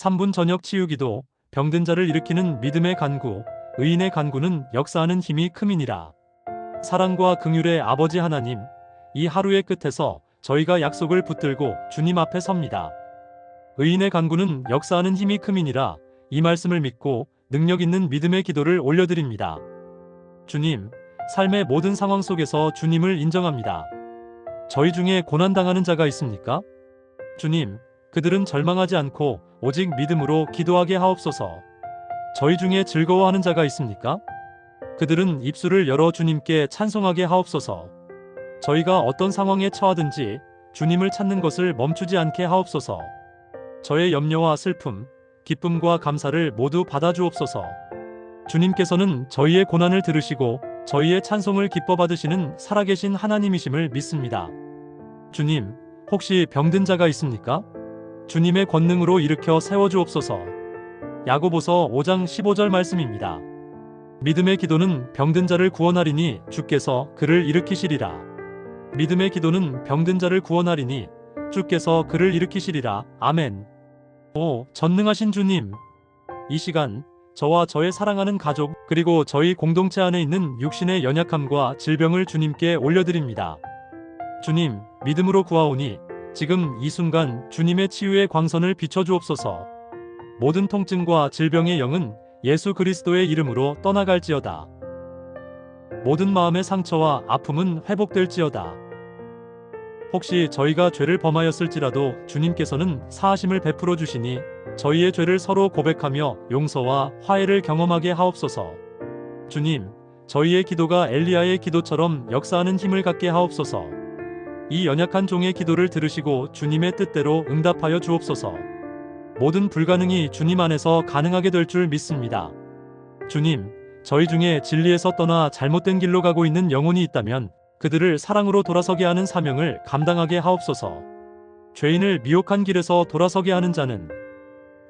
3분 저녁 치유기도 병든 자를 일으키는 믿음의 간구, 의인의 간구는 역사하는 힘이 크민이라. 사랑과 긍휼의 아버지 하나님, 이 하루의 끝에서 저희가 약속을 붙들고 주님 앞에 섭니다. 의인의 간구는 역사하는 힘이 크민이라 이 말씀을 믿고 능력 있는 믿음의 기도를 올려드립니다. 주님, 삶의 모든 상황 속에서 주님을 인정합니다. 저희 중에 고난당하는 자가 있습니까? 주님, 그들은 절망하지 않고 오직 믿음으로 기도하게 하옵소서. 저희 중에 즐거워하는 자가 있습니까? 그들은 입술을 열어 주님께 찬송하게 하옵소서. 저희가 어떤 상황에 처하든지 주님을 찾는 것을 멈추지 않게 하옵소서. 저의 염려와 슬픔, 기쁨과 감사를 모두 받아주옵소서. 주님께서는 저희의 고난을 들으시고 저희의 찬송을 기뻐 받으시는 살아계신 하나님이심을 믿습니다. 주님, 혹시 병든 자가 있습니까? 주님의 권능으로 일으켜 세워주옵소서. 야고보서 5장 15절 말씀입니다. 믿음의 기도는 병든 자를 구원하리니 주께서 그를 일으키시리라. 믿음의 기도는 병든 자를 구원하리니 주께서 그를 일으키시리라. 아멘. 오, 전능하신 주님. 이 시간 저와 저의 사랑하는 가족 그리고 저희 공동체 안에 있는 육신의 연약함과 질병을 주님께 올려드립니다. 주님, 믿음으로 구하오니 지금 이 순간 주님의 치유의 광선을 비춰주옵소서. 모든 통증과 질병의 영은 예수 그리스도의 이름으로 떠나갈지어다. 모든 마음의 상처와 아픔은 회복될지어다. 혹시 저희가 죄를 범하였을지라도 주님께서는 사하심을 베풀어 주시니 저희의 죄를 서로 고백하며 용서와 화해를 경험하게 하옵소서. 주님, 저희의 기도가 엘리야의 기도처럼 역사하는 힘을 갖게 하옵소서. 이 연약한 종의 기도를 들으시고 주님의 뜻대로 응답하여 주옵소서. 모든 불가능이 주님 안에서 가능하게 될 줄 믿습니다. 주님, 저희 중에 진리에서 떠나 잘못된 길로 가고 있는 영혼이 있다면 그들을 사랑으로 돌아서게 하는 사명을 감당하게 하옵소서. 죄인을 미혹한 길에서 돌아서게 하는 자는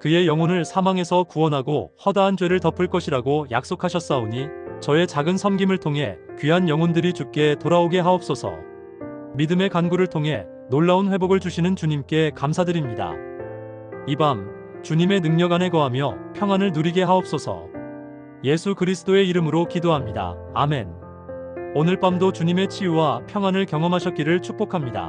그의 영혼을 사망에서 구원하고 허다한 죄를 덮을 것이라고 약속하셨사오니 저의 작은 섬김을 통해 귀한 영혼들이 주께 돌아오게 하옵소서. 믿음의 간구를 통해 놀라운 회복을 주시는 주님께 감사드립니다. 이 밤 주님의 능력 안에 거하며 평안을 누리게 하옵소서. 예수 그리스도의 이름으로 기도합니다. 아멘. 오늘 밤도 주님의 치유와 평안을 경험하셨기를 축복합니다.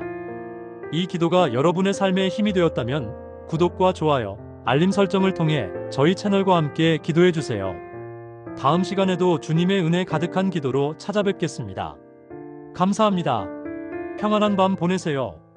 이 기도가 여러분의 삶에 힘이 되었다면 구독과 좋아요, 알림 설정을 통해 저희 채널과 함께 기도해 주세요. 다음 시간에도 주님의 은혜 가득한 기도로 찾아뵙겠습니다. 감사합니다. 평안한 밤 보내세요.